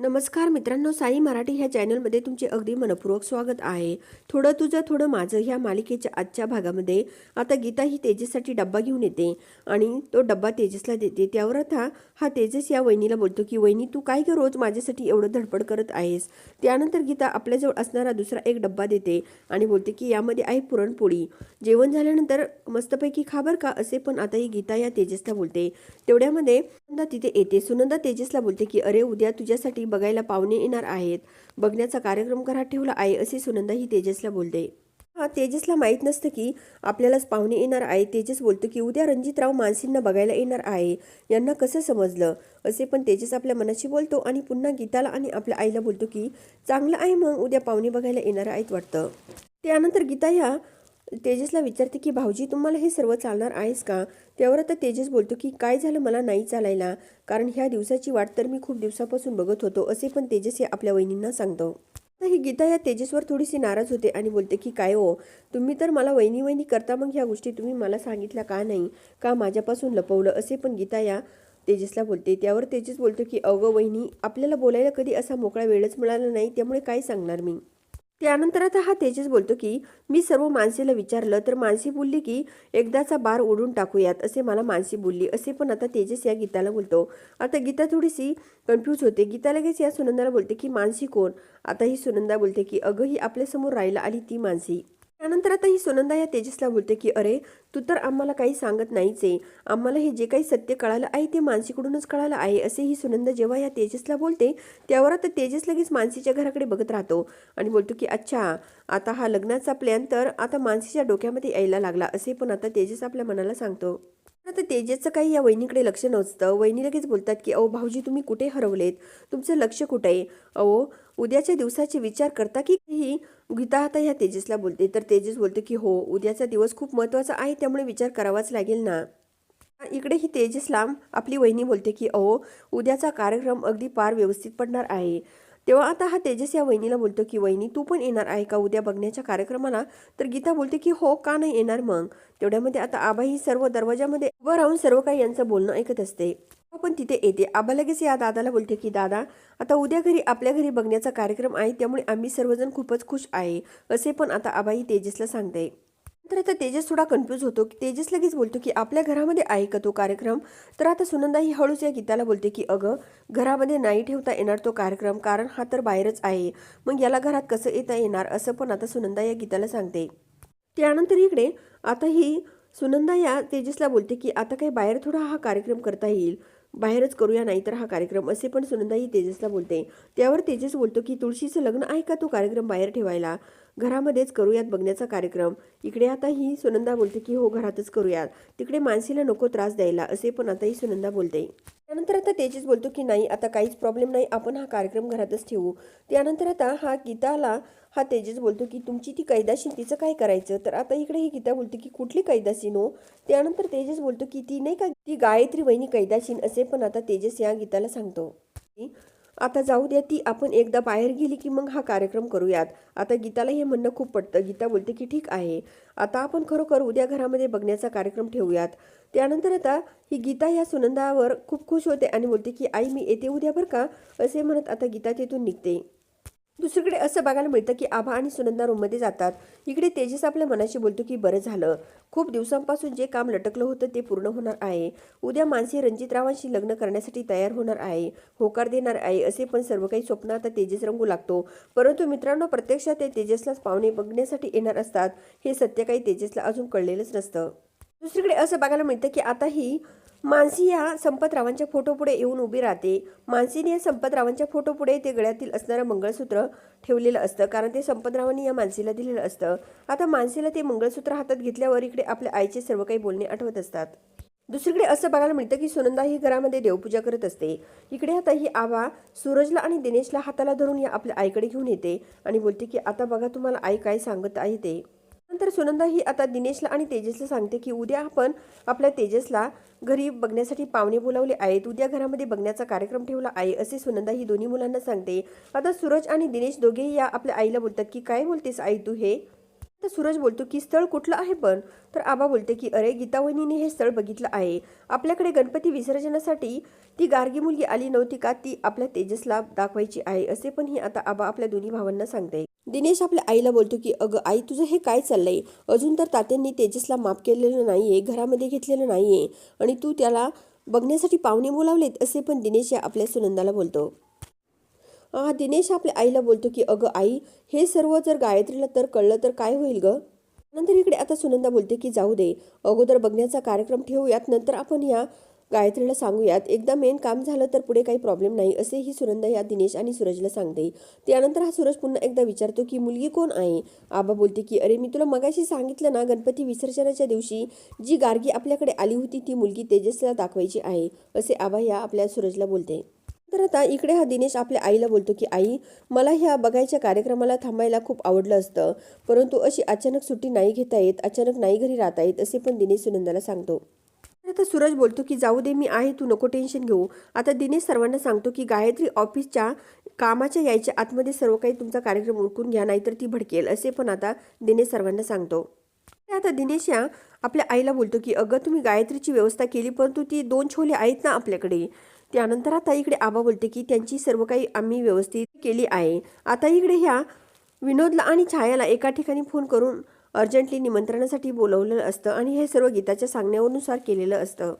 नमस्कार मित्रांनो साई मराठी ह्या चॅनलमध्ये तुमचे अगदी मनपूर्वक स्वागत आहे. थोडं तुझं थोडं माझं ह्या मालिकेच्या आजच्या भागामध्ये आता गीता ही तेजससाठी डब्बा घेऊन येते आणि तो डब्बा तेजसला देते. त्यावर आता हा तेजस या वहिनीला बोलतो की वहिनी तू काय ग रोज माझ्यासाठी एवढं धडपड करत आहेस? त्यानंतर गीता आपल्याजवळ असणारा दुसरा एक डब्बा देते आणि बोलते की यामध्ये आहे पुरणपोळी. जेवण झाल्यानंतर मस्तपैकी खाबर का? असे पण आता ही गीता या तेजसला बोलते. तेवढ्यामध्ये सुनंदा तिथे येते. सुनंदा तेजसला बोलते की अरे उद्या तुझ्यासाठी बघायला पाहुणे येणार आहेत. बघण्याचा कार्यक्रम घरात ठेवला आहे असे सुनंदा ही तेजसला बोलते हा तेजसला माहीत नसतं की आपल्यालाच पाहुणे येणार आहे. तेजस बोलतो की उद्या रणजितराव मानसींना बघायला येणार आहे. यांना कसं समजलं? असे पण तेजस आपल्या मनाशी बोलतो आणि पुन्हा गीताला आणि आपल्या आईला बोलतो की चांगलं आहे मग उद्या पाहुणे बघायला येणार आहेत वाटतं. त्यानंतर गीता ह्या तेजसला विचारते की भाऊजी तुम्हाला हे सर्व चालणार आहेस का? त्यावर आता तेजस बोलतो की काय झालं मला नाही चालायला? कारण ह्या दिवसाची वाट तर मी खूप दिवसापासून बघत होतो असे पण तेजस हे आपल्या वहिनींना सांगतो. ही गीता या तेजसवर थोडीशी नाराज होते आणि बोलते की काय हो? तुम्ही तर मला वहिनी वहिनी करता मग ह्या गोष्टी तुम्ही मला सांगितल्या का नाही? का माझ्यापासून लपवलं? असे पण गीता या तेजसला बोलते. त्यावर तेजस बोलतो की अवघं वहिनी आपल्याला बोलायला कधी असा मोकळा वेळच मिळाला नाही त्यामुळे काय सांगणार मी? त्यानंतर आता हा तेजस बोलतो की मी सर्व माणसेला विचारलं तर मानसी बोलली की एकदाचा बार ओढून टाकूयात असे मला मानसी बोलली. असे पण आता तेजस या गीताला बोलतो. आता गीता थोडीशी कन्फ्यूज होते. गीता लगेच या सुनंदाला बोलते की मानसी कोण? आता ही सुनंदा बोलते की अगं ही आपल्यासमोर राहायला आली ती मानसी त्यानंतर आता ही सुनंदा या तेजसला बोलते की अरे तू तर आम्हाला काही सांगत नाहीच आहे. आम्हाला हे जे काही सत्य कळालं आहे ते मानसीकडूनच कळालं आहे असे ही सुनंदा जेव्हा या तेजसला बोलते त्यावर आता तेजस लगेच मानसीच्या घराकडे बघत राहतो आणि बोलतो की अच्छा आता हा लग्नाचा प्लॅन तर आता मानसीच्या डोक्यामध्ये यायला लागला असे पण आता तेजस आपल्या मनाला सांगतो. आता तेजेचं काही या वहिनीकडे लक्ष नसतं. वहिनी लगेच बोलतात की अहो भाऊजी तुम्ही कुठे हरवलेत? तुमचं लक्ष कुठे आहे? अहो उद्याच्या दिवसाचे विचार करता की ही गीता आता ह्या तेजसला बोलते. तर तेजस बोलते की हो उद्याचा दिवस खूप महत्त्वाचा आहे त्यामुळे विचार करावाच लागेल ना. इकडे ही तेजसला आपली वहिनी बोलते की अहो उद्याचा कार्यक्रम अगदी पार व्यवस्थित पडणार आहे. तेव्हा आता हा तेजस या वहिनीला बोलतो की वहिनी तू पण येणार आहे का? उद्या बघण्याच्या कार्यक्रमाला? तर गीता बोलते की हो का नाही येणार मग? तेवढ्यामध्ये आता आबा ही सर्व दरवाजामध्ये उभं राहून सर्व काही यांचं बोलणं ऐकत असते. पण तिथे येते. आबा लगेच या दादाला बोलते की दादा आता उद्या घरी आपल्या घरी बघण्याचा कार्यक्रम आहे त्यामुळे आम्ही सर्वजण खूपच खुश आहे असे पण आता आबाही तेजसला सांगते. तर आता तेजस थोडा कन्फ्यूज होतो. की तेजस लगेच बोलतो की आपल्या घरामध्ये आहे का तो कार्यक्रम? तर आता सुनंदा ही हळूच या गीताला बोलते की अगं घरामध्ये नाही ठेवता येणार तो कार्यक्रम कारण हा तर बाहेरच आहे. मग याला घरात कसं येता येणार? असं पण आता सुनंदा या गीताला सांगते. त्यानंतर इकडे आता ही सुनंदा या तेजसला बोलते की आता काही बाहेर थोडा हा कार्यक्रम करता येईल. बाहेरच करूया नाही तर हा कार्यक्रम. असे पण सुनंदा ही तेजसला बोलते. त्यावर तेजस बोलतो की तुळशीचं लग्न आहे का तो कार्यक्रम बाहेर ठेवायला? घरामध्येच करूयात बघण्याचा कार्यक्रम. इकडे आता ही सुनंदा बोलते की हो घरातच करूयात. तिकडे मानसीला नको त्रास द्यायला असे पण आता ही सुनंदा बोलते. त्यानंतर आता तेजस बोलतो की नाही आता काहीच प्रॉब्लेम नाही. आपण हा कार्यक्रम घरातच ठेवू. त्यानंतर आता हा गीताला हा तेजस बोलतो की तुमची ती कैदाशीन तिचं काय करायचं? तर आता इकडे ही गीता बोलते की कुठली कैदाशीन हो त्यानंतर तेजस बोलतो की ती नाही का ती गायत्री वहिनी कैदाशीन असे पण आता तेजस या गीताला सांगतो. आता जाऊ द्या ती आपण एकदा बाहेर गेली की मग हा कार्यक्रम करूयात. आता गीताला हे म्हणणं खूप पडतं गीता बोलते की ठीक आहे. आता आपण खरोखर उद्या घरामध्ये बघण्याचा कार्यक्रम ठेवूयात. त्यानंतर आता ही गीता या सुनंदावर खूप खुश होते आणि बोलते की आई मी येते उद्या बरं का? असे म्हणत आता गीता तिथून निघते. दुसरीकडे असं बघायला मिळतं की आभा आणि सुनंदा रूममध्ये जातात. इकडे तेजस आपल्या मनाशी बोलतो की बरं झालं. खूप दिवसांपासून जे काम लटकलं होतं ते पूर्ण होणार आहे. उद्या मानसी रणजितरावांशी लग्न करण्यासाठी तयार होणार आहे. होकार देणार आहे. असे पण सर्व काही स्वप्न आता तेजस रंगू लागतो. परंतु मित्रांनो प्रत्यक्षात ते तेजसलाच पाहुणे बघण्यासाठी येणार असतात. हे सत्य काही तेजसला अजून कळलेलंच नसतं. दुसरीकडे असं बघायला मिळतं की आता ही मानसी या संपतरावांच्या फोटोपुढे येऊन उभी राहते. मानसीने या संपतरावांच्या फोटोपुढे ते गळ्यातील असणारं मंगळसूत्र ठेवलेलं असतं कारण ते संपतरावांनी या मानसीला दिलेलं असतं. आता मानसीला ते मंगळसूत्र हातात घेतल्यावर इकडे आपल्या आईचे सर्व काही बोलणे आठवत असतात. दुसरीकडे असं बघायला मिळतं की सुनंदा ही घरामध्ये देवपूजा करत असते. इकडे आता ही आवा सूरजला आणि दिनेशला हाताला धरून या आपल्या आईकडे घेऊन येते आणि बोलते की आता बघा तुम्हाला आई काय सांगत आहे ते. त्यानंतर सुनंदा ही आता दिनेशला आणि तेजसला सांगते की उद्या आपण आपल्या तेजसला घरी बघण्यासाठी पाहुणे बोलावले आहेत. उद्या घरामध्ये बघण्याचा कार्यक्रम ठेवला आहे असे सुनंदा ही दोन्ही मुलांना सांगते. आता सूरज आणि दिनेश दोघेही या आपल्या आईला बोलतात की काय बोलतेस आई तू हे? तर सूरज बोलतो की स्थळ कुठलं आहे पण? तर आबा बोलते की अरे गीता वहिनीने हे स्थळ बघितलं आहे. आपल्याकडे गणपती विसर्जनासाठी ती गार्गी मुलगी आली नव्हती का? ती आपल्या तेजसला दाखवायची आहे. असे पण ही आता आबा आपल्या दोन्ही भावांना सांगते. दिनेश आपल्या आईला बोलतो की अगं आई तुझं हे काय चाललंय? अजून तर तात्यांनी तेजसला माफ केलेलं नाहीये घरामध्ये घेतलेलं नाहीये आणि तू त्याला बघण्यासाठी पाहुणे बोलावलेत असे पण दिनेश या आपल्या सुनंदाला बोलतो. हा दिनेश आपल्या आईला बोलतो की अगं आई हे सर्व जर गायत्रीला तर कळलं तर काय होईल ग? नंतर इकडे आता सुनंदा बोलते की जाऊ दे अगोदर बघण्याचा कार्यक्रम ठेवूयात नंतर आपण ह्या गायत्रीला सांगूयात एकदा मेन काम झालं तर पुढे काही प्रॉब्लेम नाही असे ही सुनंदा या दिनेश आणि सूरजला सांगते. त्यानंतर हा सूरज पुन्हा एकदा विचारतो की मुलगी कोण आहे? आबा बोलते की अरे मी तुला मगाशी सांगितलं ना गणपती विसर्जनाच्या दिवशी जी गार्गी आपल्याकडे आली होती ती मुलगी तेजसला दाखवायची आहे असे आबा या आपल्या सूरजला बोलते. तर आता इकडे हा दिनेश आपल्या आईला बोलतो की आई मला ह्या बघायच्या कार्यक्रमाला थांबायला खूप आवडलं असतं परंतु अशी अचानक सुट्टी नाही घेता येत अचानक नाही घरी राहता येत असे पण दिनेश सुनंदाला सांगतो. तर आता सूरज बोलतो की जाऊ दे मी आहे तू नको टेन्शन घेऊ. आता दिनेश सर्वांना सांगतो की गायत्री ऑफिसच्या कामाच्या यायच्या आतमध्ये सर्व काही तुमचा कार्यक्रम उरकून घ्या नाहीतर ती भडकेल असे पण आता दिनेश सर्वांना सांगतो. आता दिनेश या आपल्या आईला बोलतो की अगं तुम्ही गायत्रीची व्यवस्था केली परंतु ती दोन छोले आहेत ना आपल्याकडे. त्यानंतर आता इकडे आबा बोलते की त्यांची सर्व काही आम्ही व्यवस्थित केली आहे. आता इकडे ह्या विनोदला आणि छायाला एका ठिकाणी फोन करून अर्जंटली निमंत्रणासाठी बोलवलेलं असतं आणि हे सर्व गीताच्या सांगण्यानुसार केलेलं असतं.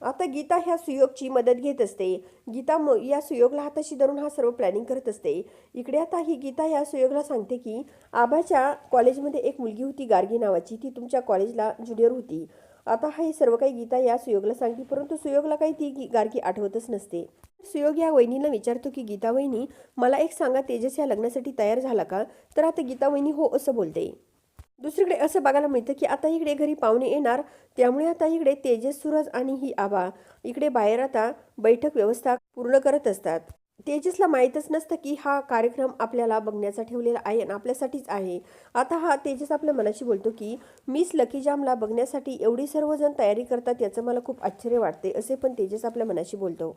आता गीता ह्या सुयोगची मदत घेत असते. गीता म या सुयोगला हाताशी धरून हा सर्व प्लॅनिंग करत असते. इकडे आता ही गीता या सुयोगला सांगते की आबाच्या कॉलेजमध्ये एक मुलगी होती गार्गी नावाची. ती तुमच्या कॉलेजला ज्युनियर होती. आता हे सर्व काही गीता या सुयोगला सांगते परंतु सुयोगला काही ती गी- गार्गी आठवतच नसते. सुयोग या वहिनीला विचारतो की गीता वहिनी मला एक सांगा तेजस या लग्नासाठी तयार झाला का? तर आता गीता वहिनी हो असं बोलते. दुसरीकडे असं बघायला मिळतं की आता इकडे घरी पाहुणे येणार त्यामुळे आता इकडे तेजस सूरज आणि ही आबा इकडे बाहेर आता बैठक व्यवस्था पूर्ण करत असतात. तेजसला माहीतच नसतं की हा कार्यक्रम आपल्याला बघण्याचा ठेवलेला आहे आणि आपल्यासाठीच आहे. आता हा तेजस आपल्या मनाशी बोलतो की मिस लकी जामला बघण्यासाठी एवढी सर्वजण तयारी करतात याचं मला खूप आश्चर्य वाटते असे पण तेजस आपल्या मनाशी बोलतो.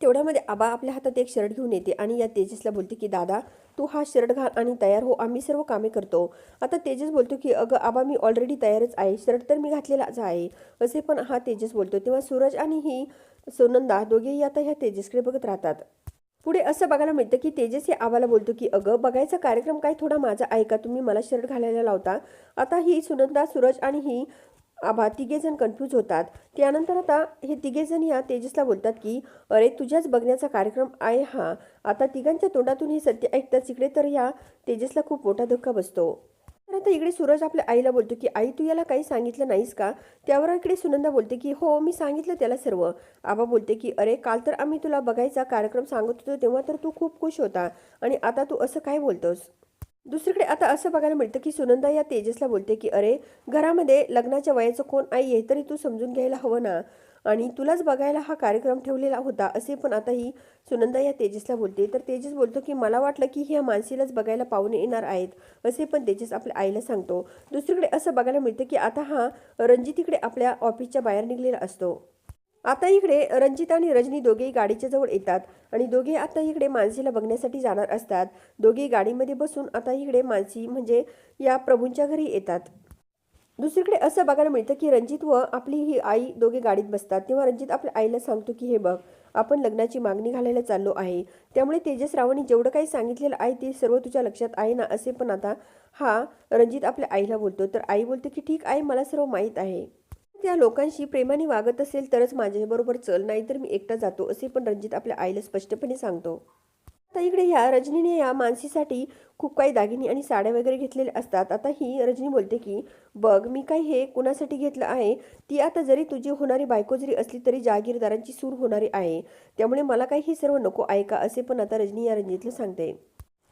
तेवढ्यामध्ये आबा आपल्या हातात एक शर्ट घेऊन येते आणि या तेजसला बोलते की दादा तू हा शर्ट घाल आणि तयार हो. आम्ही सर्व कामे करतो. आता तेजस बोलतो की अगं आबा मी ऑलरेडी तयारच आहे. शर्ट तर मी घातलेलाच आहे. असे पण हा तेजस बोलतो. तेव्हा सूरज आणि ही सोनंदा दोघेही आता ह्या तेजसकडे बघत राहतात. पुढे असं बघायला मिळतं की तेजस हे आबाला बोलतो की अगं बघायचा कार्यक्रम काय? थोडा माझा ऐका तुम्ही मला शर्ट घालायला लावता? आता ही सुनंदा सूरज आणि ही आबा तिघेजण कन्फ्यूज होतात. त्यानंतर आता हे तिघेजण या तेजसला बोलतात की अरे तुझ्याच बघण्याचा कार्यक्रम आहे हा. आता तिघांच्या तोंडातून हे सत्य ऐकतात इकडे तर या. तेजसला खूप मोठा धक्का बसतो. तर आता इकडे सूरज आपल्या आईला बोलतो की आई तू याला काही सांगितलं नाहीस का? त्यावर इकडे सुनंदा बोलते की हो मी सांगितलं त्याला सर्व. आबा बोलते की अरे काल तर आम्ही तुला बघायचा कार्यक्रम सांगत होतो तेव्हा तर तू खूप खुश होता आणि आता तू असं काय बोलतोस? दुसरीकडे आता असं बघायला मिळतं की सुनंदा या तेजसला बोलते की अरे घरामध्ये लग्नाच्या वयाचं कोण आई आहे तरी तू समजून घ्यायला हवं ना. आणि तुलाच बघायला हा कार्यक्रम ठेवलेला होता असे पण आता ही सुनंदा या तेजसला बोलते. तर तेजस बोलतो की मला वाटलं की ह्या मानसीलाच बघायला पाहुणे येणार आहेत असे पण तेजस आपल्या आईला सांगतो. दुसरीकडे असं बघायला मिळतं की आता हा रणजित इकडे आपल्या ऑफिसच्या बाहेर निघलेला असतो. आता इकडे रंजित आणि रजनी दोघेही गाडीच्या जवळ येतात आणि दोघे आता इकडे मानसीला बघण्यासाठी जाणार असतात. दोघे गाडीमध्ये बसून आता इकडे मानसी म्हणजे या प्रभूंच्या घरी येतात. दुसरीकडे असं बघायला मिळतं की रंजित व आपली ही आई दोघे गाडीत बसतात. तेव्हा रंजित आपल्या आईला सांगतो की हे बघ आपण लग्नाची मागणी घालायला चाललो आहे. त्यामुळे तेजस रावांनी जेवढं काही सांगितलेलं आहे ते सर्व तुझ्या लक्षात आहे ना? असे पण आता हा रंजित आपल्या आईला बोलतो. तर आई बोलते की ठीक आहे मला सर्व माहीत आहे. त्या लोकांशी प्रेमाने वागत असेल तरच माझ्याबरोबर चल नाहीतर मी एकटा जातो असे पण रणजित आपल्या आईला स्पष्टपणे सांगतो. आता इकडे ह्या रजनीने या मानसीसाठी खूप काही दागिने आणि साड्या वगैरे घेतलेल्या असतात. आता ही रजनी बोलते की बघ मी काय हे कुणासाठी घेतलं आहे? ती आता जरी तुझी होणारी बायको जरी असली तरी जागीरदारांची सूर होणारी आहे. त्यामुळे मला काही हे सर्व नको आहे का असे पण आता रजनी या रंजितला सांगते.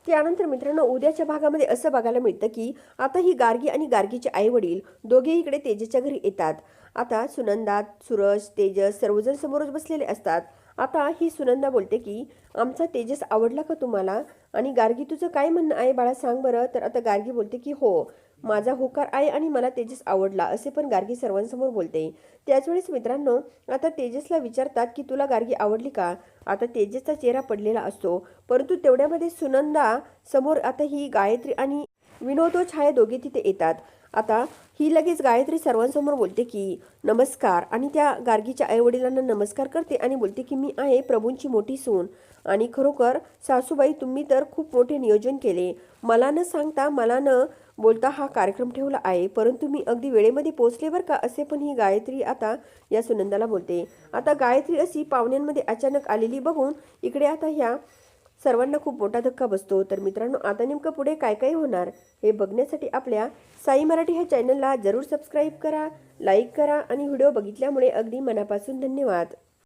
त्यानंतर मित्रांनो उद्याच्या भागामध्ये असं बघायला मिळतं की आता ही गार्गी आणि गार्गीचे आई वडील दोघे इकडे तेजसच्या घरी येतात. आता सुनंदा सूरज तेजस सर्वजण समोरच बसलेले असतात. आता ही सुनंदा बोलते की आमचा तेजस आवडला का तुम्हाला? आणि गार्गी तुझं काय म्हणणं आहे? बाळा सांग बरं. तर आता गार्गी बोलते की हो. माझा होकार आहे आणि मला तेजस आवडला असे पण गार्गी सर्वांसमोर बोलते. त्याचवेळेस मित्रांनो आता तेजसला विचारतात की तुला गार्गी आवडली का? आता तेजसचा चेहरा पडलेला असतो परंतु तेवढ्यामध्ये सुनंदा समोर आता ही गायत्री आणि विनोद व छाया दोघे तिथे येतात. आता ही लगेच गायत्री सर्वांसमोर बोलते की नमस्कार. आणि त्या गार्गीच्या आईवडिलांना नमस्कार करते आणि बोलते की मी आहे प्रभूंची मोठी सून आणि खरोखर सासूबाई तुम्ही तर खूप मोठे नियोजन केले. मला न सांगता मला न बोलता हा कार्यक्रम ठेवला आहे परंतु मी अगदी वेळेमध्ये पोहोचले बरं का असे पण ही गायत्री आता या सुनंदाला बोलते. आता गायत्री अशी पाहुण्यांमध्ये अचानक आलेली बघून इकडे आता ह्या सर्वांना खूप मोठा धक्का बसतो. तर मित्रांनो आता नेमकं पुढे काय काय होणार हे बघण्यासाठी आपल्या साई मराठी ह्या चॅनलला जरूर सबस्क्राईब करा लाईक करा आणि व्हिडिओ बघितल्यामुळे अगदी मनापासून धन्यवाद.